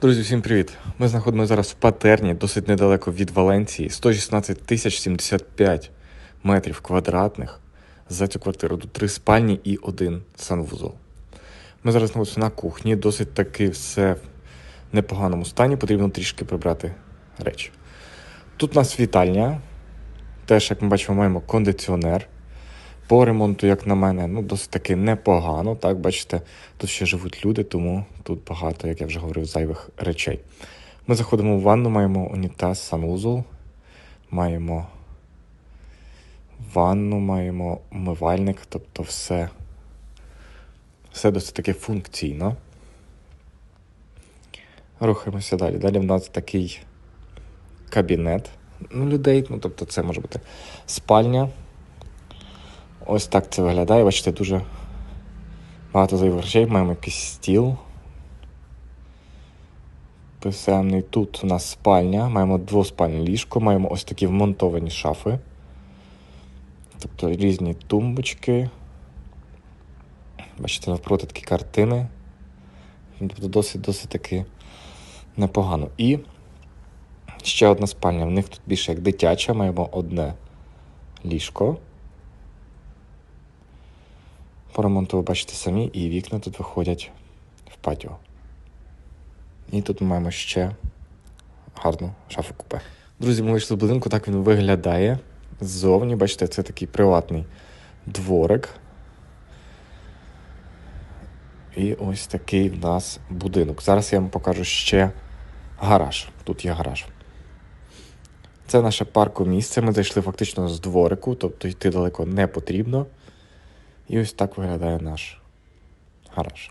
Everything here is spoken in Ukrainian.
Друзі, всім привіт! Ми знаходимося зараз в Патерні, досить недалеко від Валенції. 116 тисяч 75 метрів квадратних. За цю квартиру тут три спальні і один санвузол. Ми зараз знаходимося на кухні, досить таки все в непоганому стані, потрібно трішки прибрати речі. Тут у нас вітальня. Теж, як ми бачимо, маємо кондиціонер. По ремонту, як на мене, ну досить таки непогано. Так, бачите, тут ще живуть люди, тому тут багато, як я вже говорив, зайвих речей. Ми заходимо в ванну, маємо унітаз, санузол, маємо ванну, маємо умивальник, тобто все, все досить таки функційно. Рухаємося далі. Далі в нас такий кабінет ну, людей, ну тобто це може бути спальня. Ось так це виглядає. Бачите, дуже багато зайвих речей. Маємо якийсь стіл. Писемний. Тут у нас спальня, маємо двоспальне ліжко, маємо ось такі вмонтовані шафи. Тобто різні тумбочки. Бачите, навпроти такі картини. Тобто досить-досить таки непогано. І ще одна спальня. В них тут більше як дитяча, маємо одне ліжко. По ремонту ви бачите самі, і вікна тут виходять в патіо. І тут ми маємо ще гарну шафу купе. Друзі, ми вийшли з будинку, так він виглядає. Ззовні, бачите, це такий приватний дворик. І ось такий в нас будинок. Зараз я вам покажу ще гараж. Тут є гараж. Це наше паркомісце. Ми зайшли фактично з дворику, тобто йти далеко не потрібно. І ось так виглядає наш гараж.